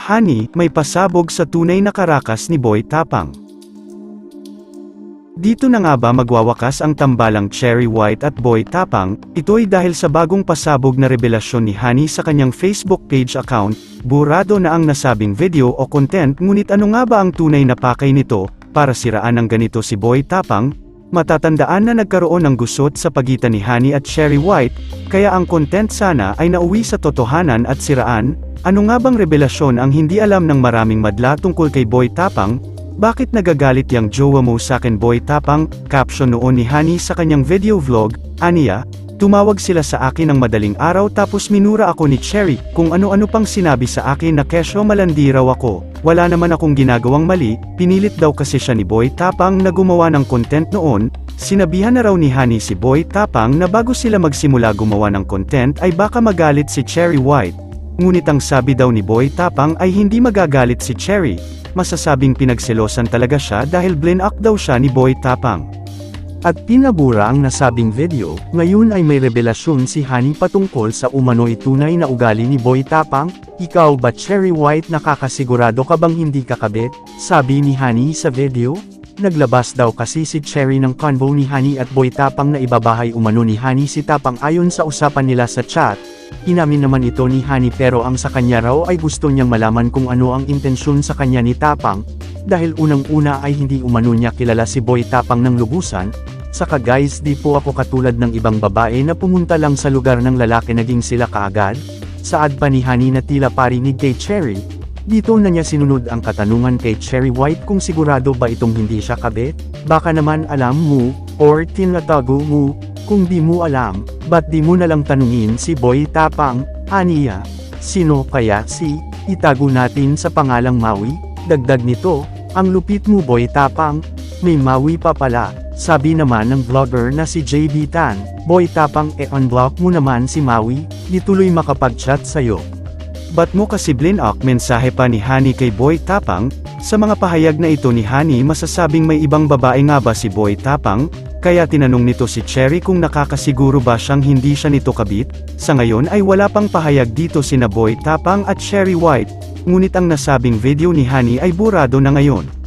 Honey, may pasabog sa tunay na karakas ni Boy Tapang. Dito na nga ba magwawakas ang tambalang Cherry White at Boy Tapang, ito'y dahil sa bagong pasabog na revelasyon ni Honey sa kanyang Facebook page account, burado na ang nasabing video o content ngunit ano nga ba ang tunay na pakay nito, para siraan ng ganito si Boy Tapang, matatandaan na nagkaroon ng gusot sa pagitan ni Honey at Cherry White, kaya ang content sana ay nauwi sa totohanan at siraan, ano nga bang revelasyon ang hindi alam ng maraming madla tungkol kay Boy Tapang, bakit nagagalit yang jowa mo sakin boy tapang, caption noon ni Honey sa kanyang video vlog, aniya, tumawag sila sa akin ng madaling araw tapos minura ako ni Cherry, kung ano-ano pang sinabi sa akin na kesyo malandi raw ako, wala naman akong ginagawang mali, pinilit daw kasi siya ni Boy Tapang na gumawa ng content noon, sinabihan na raw ni Honey si Boy Tapang na bago sila magsimula gumawa ng content ay baka magalit si Cherry White, ngunit ang sabi daw ni Boy Tapang ay hindi magagalit si Cherry, masasabing pinagselosan talaga siya dahil blinak daw siya ni Boy Tapang. At pinabura ang nasabing video, ngayon ay may revelasyon si Honey patungkol sa umano'y tunay na ugali ni Boy Tapang, ikaw ba Cherry White nakakasigurado ka bang hindi kakabit, sabi ni Honey sa video? Naglabas daw kasi si Cherry ng convo ni Honey at Boy Tapang na ibabahay umano ni Honey si Tapang ayon sa usapan nila sa chat, Inamin naman ito ni Honey pero ang sa kanya raw ay gusto niyang malaman kung ano ang intensyon sa kanya ni Tapang, dahil unang-una ay hindi umano niya kilala si Boy Tapang ng lubusan, saka guys di po ako katulad ng ibang babae na pumunta lang sa lugar ng lalaki naging sila kaagad, saad pa ni Honey na tila parinig kay Cherry, dito na niya sinunod ang katanungan kay Cherry White kung sigurado ba itong hindi siya kabit, baka naman alam mo, or tinatago mo, kung di mo alam, ba't di mo nalang tanungin si Boy Tapang, Aniya? Sino kaya si, itago natin sa pangalang Maui? Dagdag nito, ang lupit mo Boy Tapang, may Maui pa pala, sabi naman ng vlogger na si JB Tan, Boy Tapang e unblock mo naman si Maui, di tuloy makapag-chat sa'yo. Ba't mo kasi blinak mensahe pa ni Honey kay Boy Tapang, sa mga pahayag na ito ni Honey masasabing may ibang babae nga ba si Boy Tapang, kaya tinanong nito si Cherry kung nakakasiguro ba siyang hindi siya nito kabit, sa ngayon ay wala pang pahayag dito sina Boy Tapang at Cherry White, ngunit ang nasabing video ni Honey ay burado na ngayon.